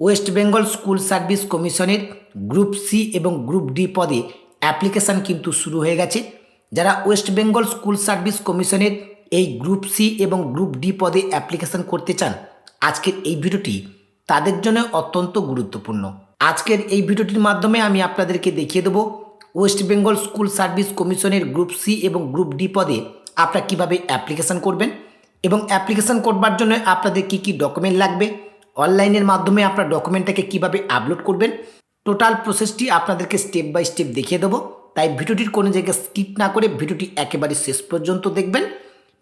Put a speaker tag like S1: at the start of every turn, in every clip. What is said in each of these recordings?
S1: West Bengal school service কমিশনের group C এবং group D পদে অ্যাপ্লিকেশান কিন্তু শুরু হয়ে গেছে। যারা ওয়েস্ট বেঙ্গল স্কুল সার্ভিস কমিশনের এই গ্রুপ সি এবং গ্রুপ ডি পদে অ্যাপ্লিকেশান করতে চান, আজকের এই ভিডিওটি তাদের জন্য অত্যন্ত গুরুত্বপূর্ণ। আজকের এই ভিডিওটির মাধ্যমে আমি আপনাদেরকে দেখিয়ে দেবো ওয়েস্ট বেঙ্গল স্কুল সার্ভিস কমিশনের গ্রুপ সি এবং গ্রুপ ডি পদে আপনারা কীভাবে অ্যাপ্লিকেশান করবেন এবং অ্যাপ্লিকেশান করবার জন্য আপনাদের কি কি ডকুমেন্ট লাগবে অনলাইনের মাধ্যমে আপনার ডকুমেন্টটাকে কীভাবে আপলোড করবেন, টোটাল প্রসেসটি আপনাদেরকে স্টেপ বাই স্টেপ দেখিয়ে দেবো। তাই ভিডিওটির কোনো জায়গায় স্কিপ না করে ভিডিওটি একেবারে শেষ পর্যন্ত দেখবেন।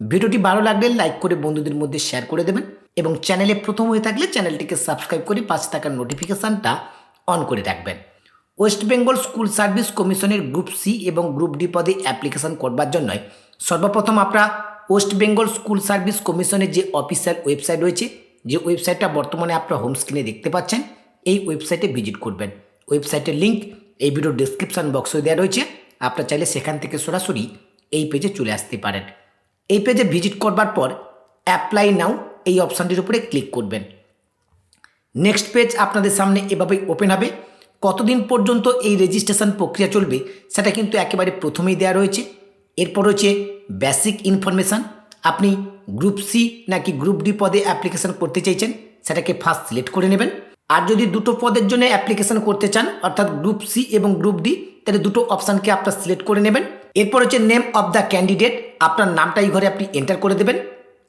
S1: ভিডিওটি ভালো লাগলে লাইক করে বন্ধুদের মধ্যে শেয়ার করে দেবেন এবং চ্যানেলে প্রথম হয়ে থাকলে চ্যানেলটিকে সাবস্ক্রাইব করে পাঁচ টাকার নোটিফিকেশানটা অন করে রাখবেন। ওয়েস্ট বেঙ্গল স্কুল সার্ভিস কমিশনের গ্রুপ সি এবং গ্রুপ ডি পদে অ্যাপ্লিকেশন করবার জন্য সর্বপ্রথম আপনারা ওয়েস্ট বেঙ্গল স্কুল সার্ভিস কমিশনের যে অফিসিয়াল ওয়েবসাইট রয়েছে যে ওয়েবসাইটটা বর্তমানে আপনার হোম স্ক্রিনে দেখতে পাচ্ছেন, এই ওয়েবসাইটে ভিজিট করবেন। ওয়েবসাইটের লিঙ্ক এই ভিডিও ডিসক্রিপশান বক্সে দেওয়া রয়েছে। আপনারা চাইলে সেখান থেকে সরাসরি এই পেজে চলে আসতে পারেন। এই পেজে ভিজিট করবার পর অ্যাপ্লাই নাও এই অপশানটির উপরে ক্লিক করবেন। নেক্সট পেজ আপনাদের সামনে এভাবেই ওপেন হবে। কতদিন পর্যন্ত এই রেজিস্ট্রেশন প্রক্রিয়া চলবে, সেটা কিন্তু একেবারে প্রথমেই দেওয়া রয়েছে। এরপর রয়েছে বেসিক ইনফরমেশান আপনি গ্রুপ সি নাকি গ্রুপ ডি পদে অ্যাপ্লিকেশন করতে চাইছেন, সেটাকে ফার্স্ট সিলেক্ট করে নেবেন। আর যদি দুটো পদের জন্য অ্যাপ্লিকেশন করতে চান, অর্থাৎ গ্রুপ সি এবং গ্রুপ ডি তাহলে দুটো অপশানকে আপনার সিলেক্ট করে নেবেন। এরপর হচ্ছে নেম অফ দ্য ক্যান্ডিডেট আপনার নামটা এই ঘরে আপনি এন্টার করে দেবেন।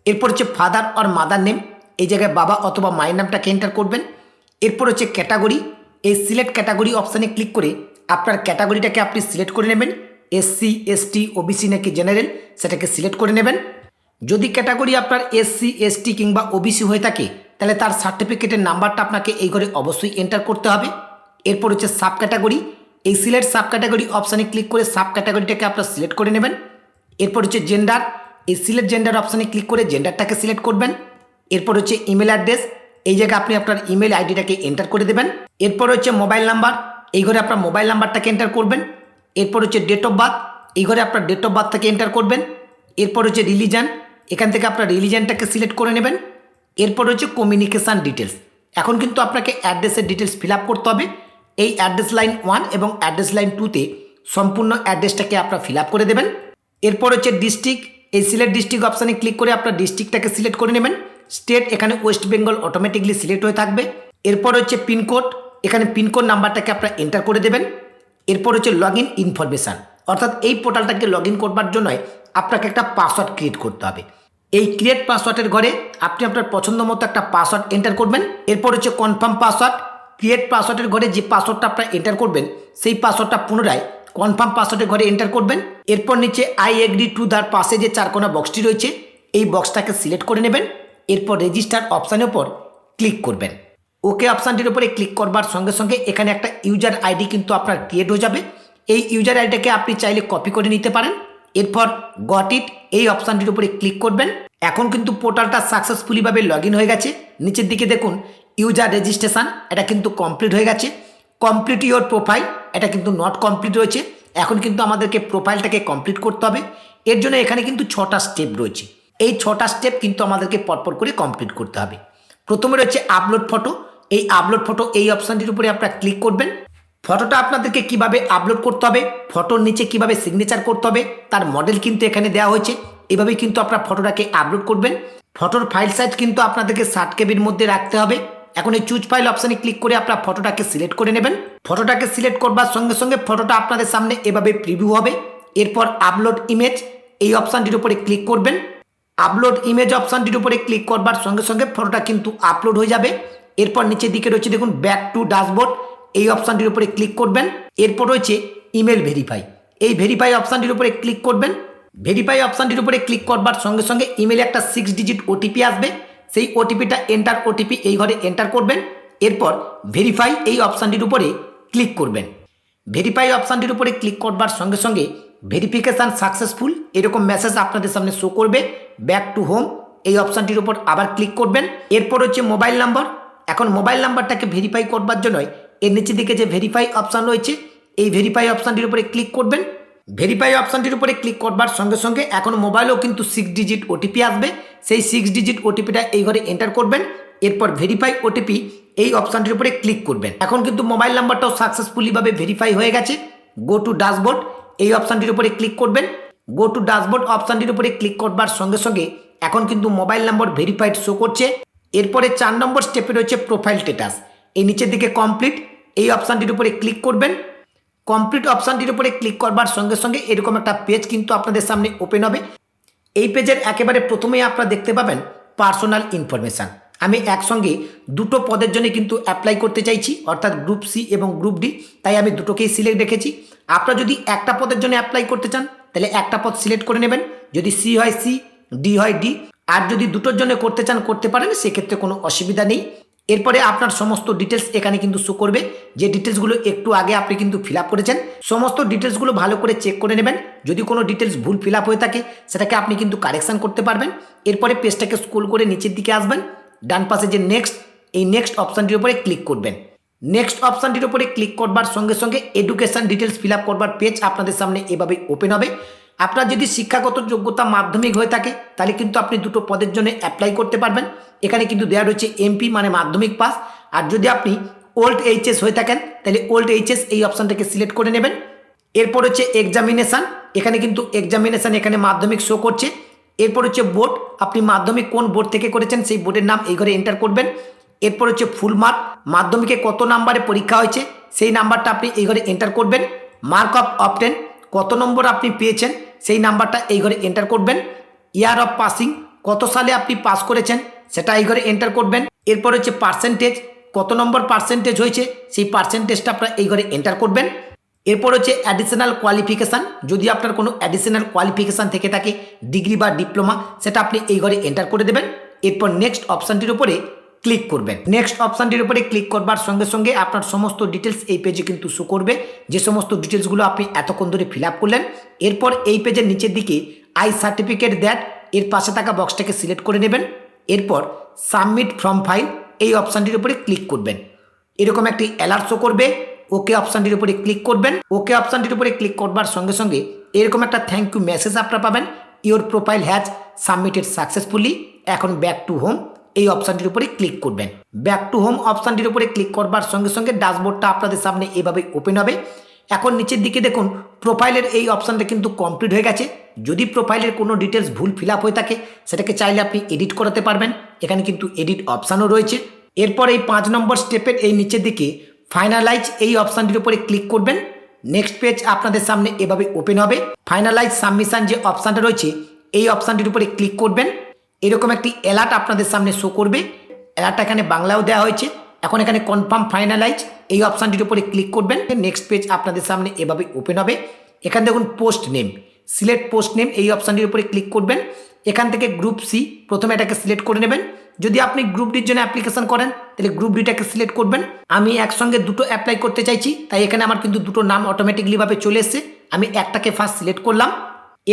S1: এরপর হচ্ছে ফাদার অর মাদার নেম এই জায়গায় বাবা অথবা মায়ের নামটাকে এন্টার করবেন। এরপর হচ্ছে ক্যাটাগরি এই সিলেক্ট ক্যাটাগরি অপশানে ক্লিক করে আপনার ক্যাটাগরিটাকে আপনি সিলেক্ট করে নেবেন। এসসি এসটি ওবিসি নাকি জেনারেল সেটাকে সিলেক্ট করে নেবেন। যদি ক্যাটাগরি আপনার এসসি, এসটি কিংবা ওবিসি হয়ে থাকে, তাহলে তার সার্টিফিকেটের নাম্বারটা আপনাকে এই ঘরে অবশ্যই এন্টার করতে হবে। এরপর হচ্ছে সাব ক্যাটাগরি এই সিলেক্ট সাব ক্যাটাগরি অপশানে ক্লিক করে সাব ক্যাটাগরিটাকে আপনার সিলেক্ট করে নেবেন। এরপর হচ্ছে জেন্ডার এই সিলেক্ট জেন্ডার অপশানে ক্লিক করে জেন্ডারটাকে সিলেক্ট করবেন। এরপর হচ্ছে ইমেল অ্যাড্রেস এই জায়গায় আপনি আপনার ইমেল আইডিটাকে এন্টার করে দেবেন। এরপর হচ্ছে মোবাইল নাম্বার এই ঘরে আপনার মোবাইল নাম্বারটাকে এন্টার করবেন। এরপর হচ্ছে ডেট অফ বার্থ এই ঘরে আপনার ডেট অফ বার্থটাকে এন্টার করবেন। এরপর হচ্ছে রিলিজান এখান থেকে আপনার রিলিজানটাকে সিলেক্ট করে নেবেন। এরপর হচ্ছে কমিউনিকেশান ডিটেলস এখন কিন্তু আপনাকে অ্যাড্রেসের ডিটেলস ফিল আপ করতে হবে। এই অ্যাড্রেস লাইন ওয়ান এবং অ্যাড্রেস লাইন টুতে সম্পূর্ণ অ্যাড্রেসটাকে আপনার ফিল আপ করে দেবেন। এরপর হচ্ছে ডিস্ট্রিক্ট এই সিলেক্ট ডিস্ট্রিক্ট অপশানে ক্লিক করে আপনার ডিস্ট্রিক্টটাকে সিলেক্ট করে নেবেন। স্টেট এখানে ওয়েস্ট বেঙ্গল অটোমেটিকলি সিলেক্ট হয়ে থাকবে। এরপর হচ্ছে পিনকোড এখানে পিনকোড নাম্বারটাকে আপনার এন্টার করে দেবেন। এরপর হচ্ছে লগ ইন ইনফরমেশান অর্থাৎ এই পোর্টালটাকে লগ ইন করবার জন্য আপনাকে একটা পাসওয়ার্ড ক্রিয়েট করতে হবে। এই ক্রিয়েট পাসওয়ার্ডের ঘরে আপনি আপনার পছন্দ মতো একটা পাসওয়ার্ড এন্টার করবেন। এরপর হচ্ছে কনফার্ম পাসওয়ার্ড ক্রিয়েট পাসওয়ার্ডের ঘরে যে পাসওয়ার্ডটা আপনার এন্টার করবেন, সেই পাসওয়ার্ডটা পুনরায় কনফার্ম পাসওয়ার্ডের ঘরে এন্টার করবেন। এরপর নিচে আই এগ্রি টু দার পাশে যে চারকোনা বক্সটি রয়েছে, এই বক্সটাকে সিলেক্ট করে নেবেন। এরপর রেজিস্টার অপশানের উপর ক্লিক করবেন। ওকে অপশানটির উপরে ক্লিক করবার সঙ্গে সঙ্গে এখানে একটা ইউজার আইডি কিন্তু আপনার ক্রিয়েট হয়ে যাবে। এই ইউজার আইডিটাকে আপনি চাইলে কপি করে নিতে পারেন। এরপর গট ইট, এই অপশানটির উপরে ক্লিক করবেন। এখন কিন্তু পোর্টালটা সাকসেসফুলিভাবে লগ হয়ে গেছে। নিচের দিকে দেখুন, ইউজার রেজিস্ট্রেশন, এটা কিন্তু কমপ্লিট হয়ে গেছে। কমপ্লিট ইওর প্রোফাইল, এটা কিন্তু নট কমপ্লিট রয়েছে। এখন কিন্তু আমাদেরকে প্রোফাইলটাকে কমপ্লিট করতে হবে। এর জন্য এখানে কিন্তু ছটা স্টেপ রয়েছে। এই ছটা স্টেপ কিন্তু আমাদেরকে পরপর করে কমপ্লিট করতে হবে। প্রথমে রয়েছে আপলোড ফটো। এই আপলোড ফটো, এই অপশানটির উপরে আপনারা ক্লিক করবেন। ফটোটা আপনাদেরকে কীভাবে আপলোড করতে হবে ফটোর নিচে কীভাবে সিগনেচার করতে হবে, তার মডেল কিন্তু এখানে দেওয়া হয়েছে। এভাবেই কিন্তু আপনারা ফটোটাকে আপলোড করবেন। ফটোর ফাইল সাইজ কিন্তু আপনাদেরকে ষাট কেবির মধ্যে রাখতে হবে। এখন এই চুজ ফাইল অপশানে ক্লিক করে আপনার ফটোটাকে সিলেক্ট করে নেবেন। ফটোটাকে সিলেক্ট করবার সঙ্গে সঙ্গে ফটোটা আপনাদের সামনে এভাবে প্রিভিউ হবে। এরপর আপলোড ইমেজ এই অপশানটির উপরে ক্লিক করবেন। আপলোড ইমেজ অপশানটির উপরে ক্লিক করবার সঙ্গে সঙ্গে ফটোটা কিন্তু আপলোড হয়ে যাবে। এরপর নিচের দিকে রয়েছে দেখুন ব্যাক টু ড্যাশবোর্ড এই অপশানটির উপরে ক্লিক করবেন। এরপর রয়েছে ইমেল ভেরিফাই এই ভেরিফাই অপশানটির উপরে ক্লিক করবেন। ভেরিফাই অপশানটির উপরে ক্লিক করবার সঙ্গে সঙ্গে ইমেলে একটা সিক্স ডিজিট ওটিপি আসবে। সেই ওটিপিটা এন্টার ওটিপি এই ঘরে এন্টার করবেন। এরপর ভেরিফাই এই অপশানটির উপরে ক্লিক করবেন। ভেরিফাই অপশানটির উপরে ক্লিক করবার সঙ্গে সঙ্গে ভেরিফিকেশান সাকসেসফুল এরকম মেসেজ আপনাদের সামনে শো করবে। ব্যাক টু হোম এই অপশানটির উপর আবার ক্লিক করবেন। এরপর হচ্ছে মোবাইল নাম্বার এখন মোবাইল নাম্বারটাকে ভেরিফাই করবার জন্য এর নিচের দিকে যে ভেরিফাই অপশান রয়েছে, এই ভেরিফাই অপশানটির উপরে ক্লিক করবেন। ভেরিফাই অপশানটির উপরে ক্লিক করবার সঙ্গে সঙ্গে এখন মোবাইলেও কিন্তু সিক্স ডিজিট ওটিপি আসবে। সেই সিক্স ডিজিট ওটিপিটা এই ঘরে এন্টার করবেন। এরপর ভেরিফাই ওটিপি এই অপশানটির উপরে ক্লিক করবেন। এখন কিন্তু মোবাইল নাম্বারটাও সাকসেসফুলিভাবে ভেরিফাই হয়ে গেছে। গো টু ড্যাশবোর্ড এই অপশানটির উপরে ক্লিক করবেন। গো টু ড্যাশবোর্ড অপশানটির উপরে ক্লিক করবার সঙ্গে সঙ্গে এখন কিন্তু মোবাইল নাম্বার ভেরিফাইড শো করছে। এরপরে চার নম্বর স্টেপে রয়েছে প্রোফাইল স্টেটাস এই নিচের দিকে কমপ্লিট এই অপশানটির উপরে ক্লিক করবেন। কমপ্লিট অপশানটির উপরে ক্লিক করবার সঙ্গে সঙ্গে এরকম একটা পেজ কিন্তু আপনাদের সামনে ওপেন হবে। এই পেজের একেবারে প্রথমেই আপনারা দেখতে পাবেন পার্সোনাল ইনফরমেশান আমি একসঙ্গে দুটো পদের জন্য কিন্তু অ্যাপ্লাই করতে চাইছি, অর্থাৎ গ্রুপ সি এবং গ্রুপ ডি তাই আমি দুটোকেই সিলেক্ট রেখেছি আপনারা যদি একটা পদের জন্য অ্যাপ্লাই করতে চান, তাহলে একটা পদ সিলেক্ট করে নেবেন। যদি সি হয় সি ডি হয় ডি আর যদি দুটোর জন্য করতে চান, করতে পারেন, সেক্ষেত্রে কোনো অসুবিধা নেই। এরপরে আপনার সমস্ত ডিটেলস এখানে কিন্তু শো করবে। যে ডিটেলসগুলো একটু আগে আপনি কিন্তু ফিল করেছেন, সমস্ত ডিটেলসগুলো ভালো করে চেক করে নেবেন। যদি কোনো ডিটেলস ভুল ফিল হয়ে থাকে, সেটাকে আপনি কিন্তু কারেকশান করতে পারবেন। এরপরে পেজটাকে স্কুল করে নিচের দিকে আসবেন। ডান পাশে যে নেক্সট এই নেক্সট অপশানটির উপরে ক্লিক করবেন। নেক্সট অপশানটির উপরে ক্লিক করবার সঙ্গে সঙ্গে এডুকেশন ডিটেলস ফিল করবার পেজ আপনাদের সামনে এভাবে ওপেন হবে। আপনার যদি শিক্ষাগত যোগ্যতা মাধ্যমিক হয়ে থাকে, তাহলে কিন্তু আপনি দুটো পদের জন্য অ্যাপ্লাই করতে পারবেন। এখানে কিন্তু দেওয়া রয়েছে এমপি মানে মাধ্যমিক পাস। আর যদি আপনি ওল্ড এইচএস হয়ে থাকেন, তাহলে ওল্ড এইচএস এই অপশানটাকে সিলেক্ট করে নেবেন। এরপর হচ্ছে এক্সামিনেশান এখানে কিন্তু এক্সামিনেশান এখানে মাধ্যমিক শো করছে। এরপর হচ্ছে বোর্ড আপনি মাধ্যমিক কোন বোর্ড থেকে করেছেন, সেই বোর্ডের নাম এই ঘরে এন্টার করবেন। এরপর হচ্ছে ফুল মার্ক মাধ্যমিকে কত নাম্বারে পরীক্ষা হয়েছে, সেই নাম্বারটা আপনি এই ঘরে এন্টার করবেন। মার্ক অফ অপটেন কত নম্বর আপনি পেয়েছেন সেই নাম্বারটা এই ঘরে এন্টার করবেন। ইয়ার অফ পাসিং কত সালে আপনি পাস করেছেন সেটা এই ঘরে এন্টার করবেন। এরপর হচ্ছে পার্সেন্টেজ কত নম্বর পার্সেন্টেজ হয়েছে সেই পার্সেন্টেজটা আপনার এই ঘরে এন্টার করবেন। এরপর হচ্ছে অ্যাডিশনাল কোয়ালিফিকেশান যদি আপনার কোনো অ্যাডিশনাল কোয়ালিফিকেশান থেকে থাকে ডিগ্রি বা ডিপ্লোমা সেটা আপনি এই ঘরে এন্টার করে দেবেন। এরপর নেক্সট অপশানটির উপরে ক্লিক করবেন। নেক্সট অপশানটির উপরে ক্লিক করবার সঙ্গে সঙ্গে আপনার সমস্ত ডিটেলস এই পেজে কিন্তু শো করবে। যে সমস্ত ডিটেলসগুলো আপনি এতক্ষণ ধরে ফিল করলেন, এরপর এই পেজের নিচের দিকে আই সার্টিফিকেট দ্যাট এর পাশে থাকা বক্সটাকে সিলেক্ট করে নেবেন। এরপর সাবমিট ফ্রম ফাইল এই অপশানটির উপরে ক্লিক করবেন। এরকম একটি অ্যালার্ট শো করবে। ওকে অপশানটির উপরে ক্লিক করবেন। ওকে অপশানটির উপরে ক্লিক করবার সঙ্গে সঙ্গে এরকম একটা থ্যাংক ইউ মেসেজ আপনারা পাবেন। Your profile has submitted successfully এখন ব্যাক টু হোম এই অপশানটির উপরে ক্লিক করবেন। ব্যাক টু হোম অপশানটির উপরে ক্লিক করবার সঙ্গে সঙ্গে ড্যাশবোর্ডটা আপনাদের সামনে এভাবে ওপেন হবে। এখন নিচের দিকে দেখুন, প্রোফাইলের এই অপশানটা কিন্তু কমপ্লিট হয়ে গেছে। যদি প্রোফাইলের কোনো ডিটেলস ভুল ফিল হয়ে থাকে, সেটাকে চাইলে আপনি এডিট করাতে পারবেন। এখানে কিন্তু এডিট অপশানও রয়েছে। এরপর এই পাঁচ নম্বর স্টেপের এই নিচের দিকে ফাইনালাইজ এই অপশানটির উপরে ক্লিক করবেন। নেক্সট পেজ আপনাদের সামনে এভাবে ওপেন হবে। ফাইনালাইজ সাবমিশন যে অপশানটা রয়েছে, এই অপশানটির উপরে ক্লিক করবেন। এরকম একটি অ্যালার্ট আপনাদের সামনে শো করবে। অ্যালার্টটা এখানে বাংলাও দেওয়া হয়েছে। এখন এখানে কনফার্ম ফাইনালাইজ এই অপশানটির উপরে ক্লিক করবেন। নেক্সট পেজ আপনাদের সামনে এভাবে ওপেন হবে। এখানে দেখুন post name select post name এই অপশানটির উপরে ক্লিক করবেন। এখান থেকে গ্রুপ সি প্রথমে এটাকে সিলেক্ট করে নেবেন। যদি আপনি গ্রুপ ডির জন্য অ্যাপ্লিকেশন করেন, তাহলে গ্রুপ ডিটাকে সিলেক্ট করবেন। আমি একসঙ্গে দুটো অ্যাপ্লাই করতে চাইছি, তাই এখানে আমার কিন্তু দুটো নাম অটোমেটিকলিভাবে চলে এসছে। আমি একটাকে ফার্স্ট সিলেক্ট করলাম।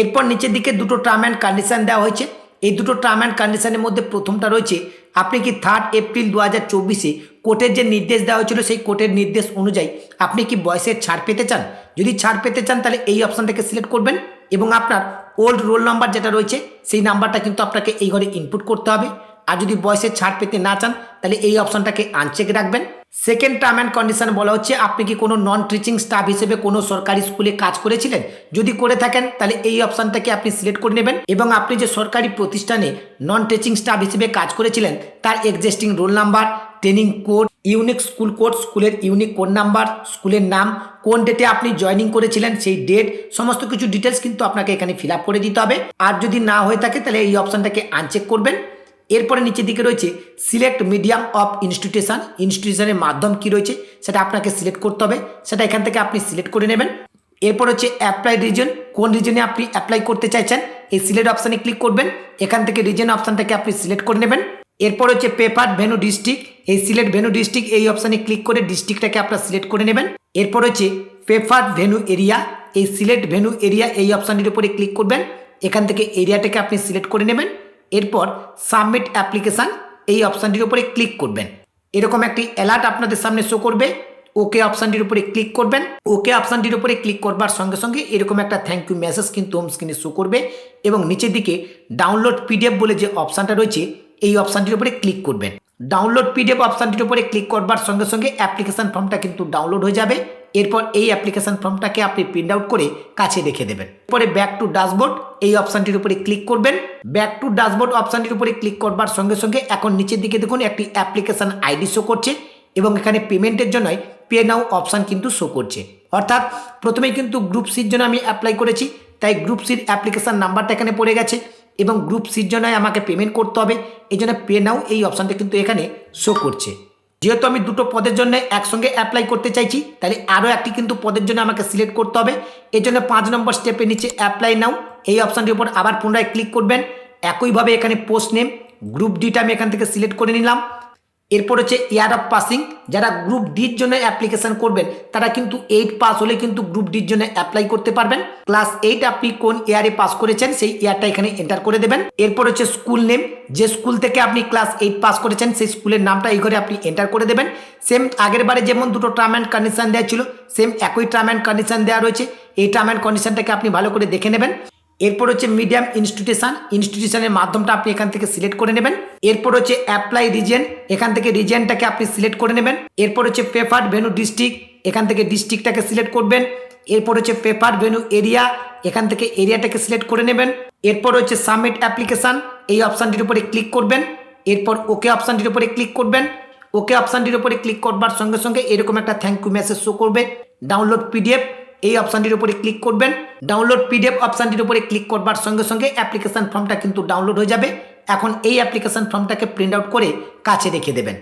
S1: এরপর নিচের দিকে দুটো টার্ম অ্যান্ড কন্ডিশন দেওয়া হয়েছে। এই দুটো টার্ম অ্যান্ড কন্ডিশনের মধ্যে প্রথমটা রয়েছে, আপনি কি থার্ড এপ্রিল দু হাজার চব্বিশে কোর্টের যে নির্দেশ দেওয়া হয়েছিল, সেই কোর্টের নির্দেশ অনুযায়ী আপনি কি বয়সের ছাড় পেতে চান? যদি ছাড় পেতে চান, তাহলে এই অপশানটাকে সিলেক্ট করবেন এবং আপনার ওল্ড রোল নাম্বার যেটা রয়েছে, সেই নাম্বারটা কিন্তু আপনাকে এই ঘরে ইনপুট করতে হবে। আর যদি বয়সের ছাড় পেতে না চান, তাহলে এই অপশানটাকে আনচেক রাখবেন। সেকেন্ড টার্ম অ্যান্ড কন্ডিশন বলা হচ্ছে, আপনি কি কোনো নন টিচিং স্টাফ হিসেবে কোনো সরকারি স্কুলে কাজ করেছিলেন? যদি করে থাকেন, তাহলে এই অপশানটাকে আপনি সিলেক্ট করে নেবেন? এবং আপনি যে সরকারি প্রতিষ্ঠানে নন টিচিং স্টাফ হিসেবে কাজ করেছিলেন, তার existing roll number training code unique school code স্কুলের ইউনিক কোড নাম্বার স্কুলের নাম, কোন ডেটে আপনি জয়নিং করেছিলেন, সেই ডেট সমস্ত কিছু ডিটেলস কিন্তু আপনাকে এখানে ফিল করে দিতে হবে। আর যদি না হয়ে থাকে, তাহলে এই অপশানটাকে আনচেক করবেন। এরপরে নিচের দিকে রয়েছে সিলেক্ট মিডিয়াম অফ ইনস্টিটিউশন ইনস্টিটিউশনের মাধ্যম কি রয়েছে? সেটা আপনাকে সিলেক্ট করতে হবে। সেটা এখান থেকে আপনি সিলেক্ট করে নেবেন। এরপর হচ্ছে অ্যাপ্লাই রিজন কোন রিজনে আপনি অ্যাপ্লাই করতে চাইছেন? এই সিলেক্ট অপশানে ক্লিক করবেন। এখান থেকে রিজন অপশানটাকে আপনি সিলেক্ট করে নেবেন। এরপর হচ্ছে পেপার ভেনু ডিস্ট্রিক্ট এই সিলেক্ট ভেনু ডিস্ট্রিক্ট এই অপশানে ক্লিক করে ডিস্ট্রিক্টটাকে আপনার সিলেক্ট করে নেবেন। এরপর হচ্ছে পেপার ভেনু এরিয়া এই সিলেক্ট ভেনু এরিয়া এই অপশানটির উপরে ক্লিক করবেন। এখান থেকে এরিয়াটাকে আপনি সিলেক্ট করে নেবেন। এরপর সাবমিট অ্যাপ্লিকেশান এই অপশানটির উপরে ক্লিক করবেন। এরকম একটি অ্যালার্ট আপনাদের সামনে শো করবে। ওকে অপশানটির উপরে ক্লিক করবেন। ওকে অপশানটির উপরে ক্লিক করবার সঙ্গে সঙ্গে এরকম একটা থ্যাংক ইউ মেসেজ কিন্তু হোম স্ক্রিনে শো করবে এবং নিচের দিকে ডাউনলোড পিডিএফ বলে যে অপশানটা রয়েছে, এই অপশানটির উপরে ক্লিক করবেন। ডাউনলোড পিডিএফ অপশানটির উপরে ক্লিক করবার সঙ্গে সঙ্গে অ্যাপ্লিকেশান ফর্মটা কিন্তু ডাউনলোড হয়ে যাবে। এরপর এই অ্যাপ্লিকেশান ফর্মটাকে আপনি প্রিন্ট আউট করে কাছে রেখে দেবেন। এরপরে ব্যাক টু ড্যাশবোর্ড এই অপশানটির উপরে ক্লিক করবেন। ব্যাক টু ড্যাশবোর্ড অপশানটির উপরে ক্লিক করবার সঙ্গে সঙ্গে এখন নিচের দিকে দেখুন, একটি অ্যাপ্লিকেশান আইডি শো করছে এবং এখানে পেমেন্টের জন্য পে নাও অপশান কিন্তু শো করছে। অর্থাৎ প্রথমেই কিন্তু গ্রুপ সির জন্য আমি অ্যাপ্লাই করেছি, তাই গ্রুপ সির অ্যাপ্লিকেশান নাম্বারটা এখানে পড়ে গেছে এবং গ্রুপ সির জন্য আমাকে পেমেন্ট করতে হবে। এই জন্য পে নাও এই অপশানটা কিন্তু এখানে শো করছে। যেহেতু আমি দুটো পদের জন্য একসঙ্গে অ্যাপ্লাই করতে চাইছি, তাহলে আরও একটি কিন্তু পদের জন্য আমাকে সিলেক্ট করতে হবে। এই জন্য পাঁচ নম্বর স্টেপের নিচে অ্যাপ্লাই নাও। এই অপশানটির উপর আবার পুনরায় ক্লিক করবেন। একইভাবে এখানে পোস্ট নেম গ্রুপ ডিটা আমি এখান থেকে সিলেক্ট করে নিলাম। এরপর হচ্ছে ইয়ার অফ পাসিং, যারা গ্রুপ ডির জন্য অ্যাপ্লিকেশন করবেন, তারা কিন্তু এইট পাস হলে কিন্তু গ্রুপ ডির জন্য অ্যাপ্লাই করতে পারবেন। ক্লাস এইট আপনি কোন ইয়ারে পাস করেছেন, সেই ইয়ারটা এখানে এন্টার করে দেবেন। এরপর হচ্ছে স্কুল নেম যে স্কুল থেকে আপনি ক্লাস এইট পাস করেছেন, সেই স্কুলের নামটা এই ঘরে আপনি এন্টার করে দেবেন। সেম আগের বারে যেমন দুটো টার্ম অ্যান্ড কন্ডিশন দেওয়া ছিল সেম একই টার্ম অ্যান্ড কন্ডিশন দেওয়া রয়েছে, এই টার্ম অ্যান্ড কন্ডিশনটাকে আপনি ভালো করে দেখে নেবেন। এরপর হচ্ছে মিডিয়াম ইনস্টিটিউশন ইনস্টিটিউশনের মাধ্যমটা আপনি এখান থেকে সিলেক্ট করে নেবেন। এরপর হচ্ছে অ্যাপ্লাই রিজিয়ন এখান থেকে রিজিয়নটাকে আপনি সিলেক্ট করে নেবেন। এরপর হচ্ছে পেপার ভেনু ডিস্ট্রিক্ট এখান থেকে ডিস্ট্রিক্টটাকে সিলেক্ট করবেন। এরপর হচ্ছে পেপার ভেনু এরিয়া এখান থেকে এরিয়াটাকে সিলেক্ট করে নেবেন। এরপর হচ্ছে সাবমিট অ্যাপ্লিকেশান এই অপশানটির উপরে ক্লিক করবেন। এরপর ওকে অপশানটির উপরে ক্লিক করবেন। ওকে অপশানটির উপরে ক্লিক করবার সঙ্গে সঙ্গে এরকম একটা থ্যাংক ইউ মেসেজ শো করবে। ডাউনলোড পিডিএফ এই অপশানটির উপরে ক্লিক করবেন। ডাউনলোড পিডিএফ অপশানটির উপরে ক্লিক করবার সঙ্গে সঙ্গে অ্যাপ্লিকেশান ফর্মটা কিন্তু ডাউনলোড হয়ে যাবে। এখন এই অ্যাপ্লিকেশান ফর্মটাকে প্রিন্ট আউট করে কাছে রেখে দেবেন।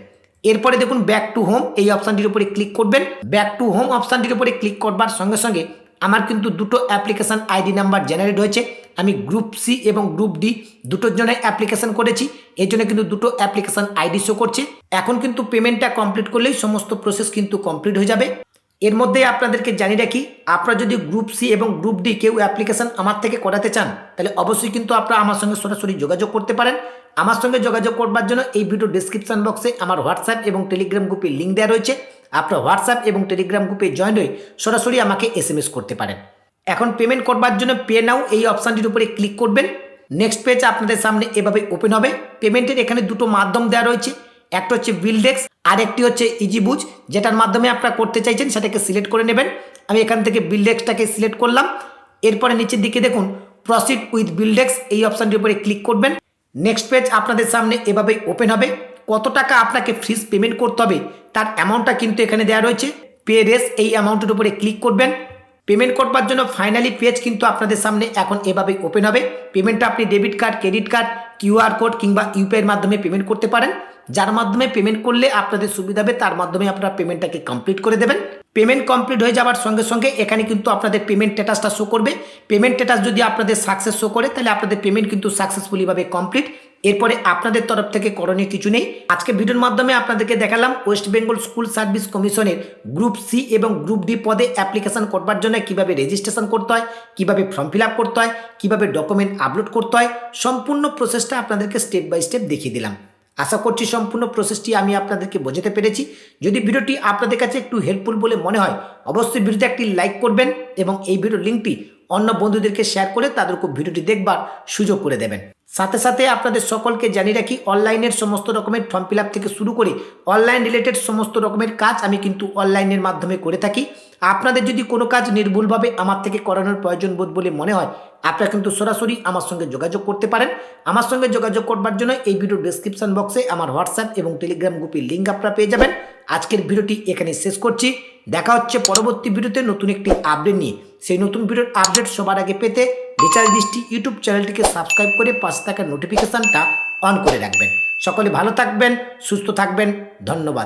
S1: এরপরে দেখুন ব্যাক টু হোম এই অপশানটির উপরে ক্লিক করবেন। ব্যাক টু হোম অপশানটির উপরে ক্লিক করবার সঙ্গে সঙ্গে আমার কিন্তু দুটো অ্যাপ্লিকেশান আইডি নাম্বার জেনারেট হয়েছে। আমি গ্রুপ সি এবং গ্রুপ ডি দুটোর জন্য অ্যাপ্লিকেশান করেছি। এর জন্য কিন্তু দুটো অ্যাপ্লিকেশান আইডি শো করছে। এখন কিন্তু পেমেন্টটা কমপ্লিট করলেই সমস্ত প্রসেস কিন্তু কমপ্লিট হয়ে যাবে। এর মধ্যে আপনাদেরকে জানিয়ে রাখি, আপনারা যদি গ্রুপ সি এবং গ্রুপ ডি কেউ অ্যাপ্লিকেশন আমার থেকে করাতে চান, তাহলে অবশ্যই কিন্তু আপনারা আমার সঙ্গে সরাসরি যোগাযোগ করতে পারেন। আমার সঙ্গে যোগাযোগ করবার জন্য এই ভিডিও ডিসক্রিপশন বক্সে আমার হোয়াটসঅ্যাপ এবং টেলিগ্রাম গ্রুপে লিঙ্ক দেওয়া রয়েছে। আপনারা হোয়াটসঅ্যাপ এবং টেলিগ্রাম গ্রুপে জয়েন হয়ে সরাসরি আমাকে এস করতে পারেন। এখন পেমেন্ট করবার জন্য পে নাও এই অপশানটির উপরে ক্লিক করবেন। নেক্সট পেজ আপনাদের সামনে এভাবে ওপেন হবে। পেমেন্টের এখানে দুটো মাধ্যম দেওয়া রয়েছে। একটা হচ্ছে বিলডেক্স আর একটি হচ্ছে ইজিবুজ যেটার মাধ্যমে আপনারা করতে চাইছেন সেটাকে সিলেক্ট করে নেবেন। আমি এখান থেকে বিলডেক্সটাকে সিলেক্ট করলাম। এরপরে নিচের দিকে দেখুন প্রসিড উইথ বিলডেক্স এই অপশানটির উপরে ক্লিক করবেন। নেক্সট পেজ আপনাদের সামনে এভাবেই ওপেন হবে। কত টাকা আপনাকে ফিস পেমেন্ট করতে হবে, তার অ্যামাউন্টটা কিন্তু এখানে দেওয়া রয়েছে। পে রেস এই অ্যামাউন্টের উপরে ক্লিক করবেন। পেমেন্ট করবার জন্য ফাইনালি পেজ কিন্তু আপনাদের সামনে এখন এভাবেই ওপেন হবে। পেমেন্টটা আপনি debit card credit card QR code কিংবা ইউপিআইয়ের মাধ্যমে পেমেন্ট করতে পারেন। যার মাধ্যমে পেমেন্ট করলে আপনাদের সুবিধা হবে, তার মাধ্যমে আপনারা পেমেন্টটাকে কমপ্লিট করে দেবেন। পেমেন্ট কমপ্লিট হয়ে যাওয়ার সঙ্গে সঙ্গে এখানে কিন্তু আপনাদের পেমেন্ট স্ট্যাটাসটা শো করবে। পেমেন্ট স্ট্যাটাস যদি আপনাদের সাকসেস শো করে, তাহলে আপনাদের পেমেন্ট কিন্তু সাকসেসফুলিভাবে কমপ্লিট এরপরে আপনাদের তরফ থেকে করণীয় কিছু নেই। আজকে ভিডিওর মাধ্যমে আপনাদেরকে দেখালাম ওয়েস্ট বেঙ্গল স্কুল সার্ভিস কমিশনের গ্রুপ সি এবং গ্রুপ ডি পদে অ্যাপ্লিকেশন করবার জন্য কীভাবে রেজিস্ট্রেশন করতে হয়, কীভাবে ফর্ম ফিল করতে হয়, কীভাবে ডকুমেন্ট আপলোড করতে হয়, সম্পূর্ণ প্রসেসটা আপনাদেরকে স্টেপ বাই স্টেপ দেখিয়ে দিলাম। আশা করছি সম্পূর্ণ প্রসেসটি আমি আপনাদেরকে বোঝাতে পেরেছি। যদি ভিডিওটি আপনাদের কাছে একটু হেল্পফুল বলে মনে হয়, অবশ্যই ভিডিওতে একটি লাইক করবেন এবং এই ভিডিও লিঙ্কটি অন্য বন্ধুদেরকে শেয়ার করে তাদেরকে ভিডিওটি দেখবার সুযোগ করে দেবেন। সাথে সাথে আপনাদের সকলকে জানিয়ে রাখি অনলাইনের সমস্ত রকমের ফর্ম ফিল থেকে শুরু করে অনলাইন রিলেটেড সমস্ত রকমের কাজ আমি কিন্তু অনলাইনের মাধ্যমে করে থাকি। আপনাদের যদি কোনো কাজ নির্ভুলভাবে আমার থেকে করানোর প্রয়োজন বোধ বলে মনে হয়, আপনারা কিন্তু সরাসরি আমার সঙ্গে যোগাযোগ করতে পারেন। আমার সঙ্গে যোগাযোগ করবার জন্য এই ভিডিও ডিসক্রিপশন বক্সে আমার হোয়াটসঅ্যাপ এবং টেলিগ্রাম গ্রুপের লিঙ্ক আপনারা পেয়ে যাবেন। আজকের ভিডিওটি এখানে শেষ করছি। দেখা হচ্ছে পরবর্তী ভিডিওতে নতুন একটি আপডেট নিয়ে। সেই নতুন ভিডিওর আপডেট সবার আগে পেতে বিচার দৃষ্টি ইউটিউব চ্যানেলটিকে সাবস্ক্রাইব করে পাশে থাকা নোটিফিকেশানটা অন করে রাখবেন। সকলে ভালো থাকবেন, সুস্থ থাকবেন। ধন্যবাদ।